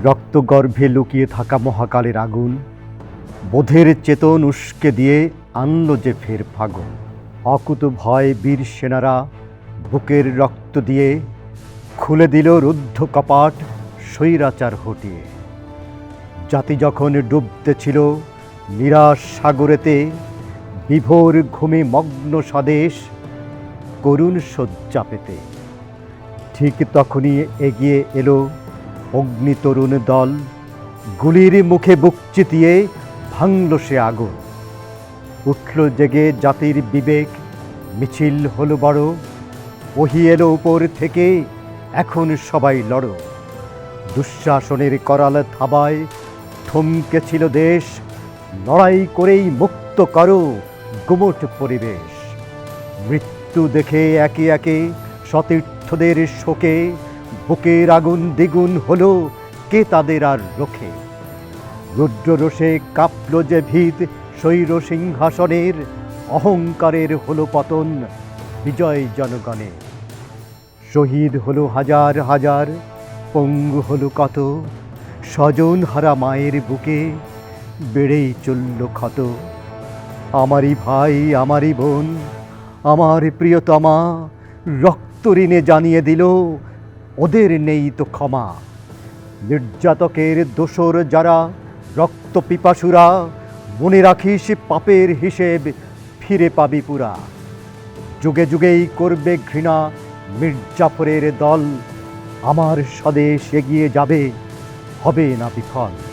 রক্তগর্ভে লুকিয়ে থাকা মহাকালের আগুন, বোধের চেতন উস্কে দিয়ে আনল যে ফের ফাগুন। অকুত ভয় বীর সেনারা বুকের রক্ত দিয়ে খুলে দিল রুদ্ধ কপাট স্বৈরাচার হটিয়ে। জাতি যখন ডুবতে ছিল, নিরাশ সাগরেতে বিভোর ঘুমে মগ্ন স্বদেশ করুণ শয্যা পেতে। ঠিক তখনই এগিয়ে এলো অগ্নিতরুণ দল গুলির মুখে বুক চিতিয়ে ভাঙল সে আগুন। উঠল জেগে জাতির বিবেক, মিছিল হলো বড়, ওহি এলো উপর থেকে, এখন সবাই লড়ো। দুঃশাসনের করাল থাবায় থমকে ছিল দেশ, লড়াই করেই মুক্ত করো গুমট পরিবেশ। মৃত্যু দেখে একে একে সতীর্থদের শোকে বুকের আগুন দ্বিগুণ হলো কে তাদের আর রোখে? রুদ্ররোষে কাঁপল যে ভিত স্বৈর সিংহাসনের অহংকারের হলো পতন বিজয় জনগণের শহীদ হলো হাজার হাজার, পঙ্গু হলো কত, স্বজন হারা মায়ের বুকে বেড়েই চলল ক্ষত। আমারই ভাই, আমারই বোন, আমার প্রিয়তমা, রক্ত ঋণে জানিয়ে দিল ওদের নেই তো ক্ষমা। নির্যাতকের দোষর যারা, রক্ত পিপাসুরা, মনে রাখিস পাপের হিসেব ফিরে পাবি পুরা। যুগে যুগেই করবে ঘৃণা মির্জাফরের দল। আমার স্বদেশ এগিয়ে যাবে, হবে না বিফল।